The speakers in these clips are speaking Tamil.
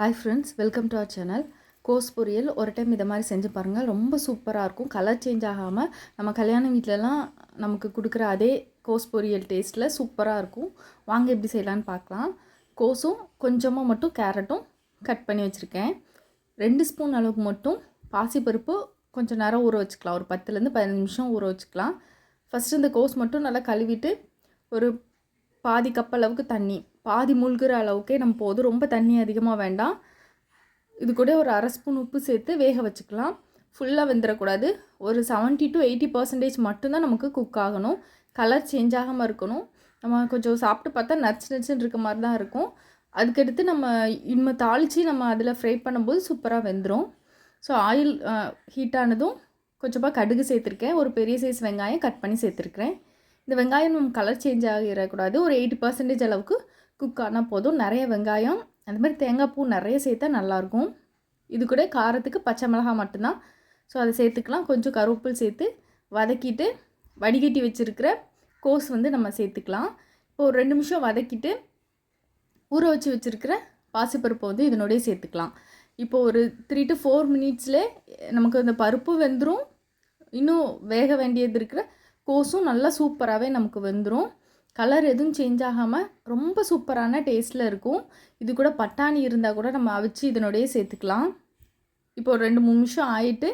Hi friends welcome to our channel கோஸ் பொரியல் ஒரு டைம் இதை மாதிரி செஞ்சு பாருங்கள் ரொம்ப சூப்பராக இருக்கும். கலர் சேஞ்ச் ஆகாமல் நம்ம கல்யாண வீட்டிலலாம் நமக்கு கொடுக்குற அதே கோஸ் பொரியல் டேஸ்ட்டில் சூப்பராக இருக்கும். வாங்க எப்படி செய்யலான்னு பார்க்கலாம். கோஸும் கொஞ்சமாக மட்டும் கேரட்டும் கட் பண்ணி வச்சுருக்கேன். ரெண்டு ஸ்பூன் அளவுக்கு மட்டும் பாசிப்பருப்பு கொஞ்சம் நேரம் ஊற வச்சுக்கலாம். ஒரு பத்துலேருந்து பதினஞ்சு நிமிஷம் ஊற வச்சுக்கலாம். ஃபஸ்ட்டு இந்த கோஸ் மட்டும் நல்லா கழுவிட்டு ஒரு பாதி கப் அளவுக்கு தண்ணி பாதி மூழ்கிற அளவுக்கே நம்ம போதும் ரொம்ப தண்ணி அதிகமாக வேண்டாம். இது கூட ஒரு அரை ஸ்பூன் உப்பு சேர்த்து வேக வச்சுக்கலாம். ஃபுல்லாக வெந்துடக்கூடாது ஒரு செவன்ட்டி டு எயிட்டி பர்சன்டேஜ் மட்டும்தான் நமக்கு குக் ஆகணும். கலர் சேஞ்ச் ஆகாமல் இருக்கணும். நம்ம கொஞ்சம் சாப்பிட்டு பார்த்தா நச்சு நச்சுன்னு இருக்க மாதிரி தான் இருக்கும். அதுக்கடுத்து நம்ம இனிமே தாளித்து நம்ம அதில் ஃப்ரை பண்ணும்போது சூப்பராக வெந்துடும் ஸோ ஆயில் ஹீட் ஆனதும் கொஞ்சமாக கடுகு சேர்த்துருக்கேன். ஒரு பெரிய சைஸ் வெங்காயம் கட் பண்ணி சேர்த்துருக்கிறேன். இந்த வெங்காயம் நம்ம கலர் சேஞ்ச் ஆகிடக்கூடாது. ஒரு எயிட்டி பர்சன்டேஜ் அளவுக்கு குக் ஆனால் போதும். நிறைய வெங்காயம் அந்த மாதிரி தேங்காய் பூ நிறைய சேர்த்தா நல்லாயிருக்கும். இது கூட காரத்துக்கு பச்சை மிளகாய் மட்டும்தான். ஸோ அதை சேர்த்துக்கலாம். கொஞ்சம் கருவேப்பில் சேர்த்து வதக்கிட்டு வடிகட்டி வச்சுருக்கிற கோஸ் வந்து நம்ம சேர்த்துக்கலாம். இப்போ ஒரு ரெண்டு நிமிஷம் வதக்கிட்டு ஊற வச்சு வச்சுருக்கிற பாசிப்பருப்பை வந்து இதனோடய சேர்த்துக்கலாம். இப்போ ஒரு த்ரீ டு ஃபோர் மினிட்ஸில் நமக்கு அந்த பருப்பு வெந்துடும் இன்னும் வேக வேண்டியது இருக்கிற கோஸும் நல்லா சூப்பராகவே நமக்கு வெந்துடும் கலர் எதுவும் சேஞ்ச் ஆகாமல் ரொம்ப சூப்பரான டேஸ்ட்டில் இருக்கும். இது கூட பட்டாணி இருந்தால் கூட நம்ம அவிச்சு இதனோடய சேர்த்துக்கலாம். இப்போ ஒரு ரெண்டு மூணு நிமிஷம் ஆகிட்டு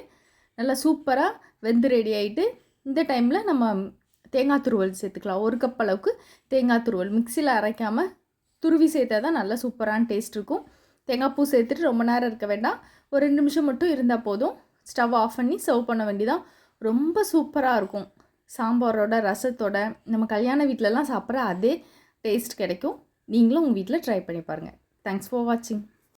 நல்லா சூப்பராக வெந்து ரெடி ஆகிட்டு இந்த டைமில் நம்ம தேங்காய் துருவல் சேர்த்துக்கலாம். ஒரு கப் அளவுக்கு தேங்காய் துருவல். மிக்சியில் அரைக்காமல் துருவி சேர்த்தா தான் நல்லா சூப்பரான டேஸ்ட் இருக்கும். தேங்காய் பூ சேர்த்துட்டு ரொம்ப நேரம் இருக்க வேண்டாம். ஒரு ரெண்டு நிமிஷம் மட்டும் இருந்தால் போதும். ஸ்டவ் ஆஃப் பண்ணி சர்வ் பண்ண வேண்டிதான் ரொம்ப சூப்பராக இருக்கும். சாம்பாரோட ரசத்தோட நம்ம கல்யாண வீட்டிலலாம் சாப்பிட்ற அதே டேஸ்ட் கிடைக்கும். நீங்களும் உங்கள் வீட்டில் ட்ரை பண்ணி பாருங்கள் தேங்க்ஸ் ஃபார் வாட்சிங்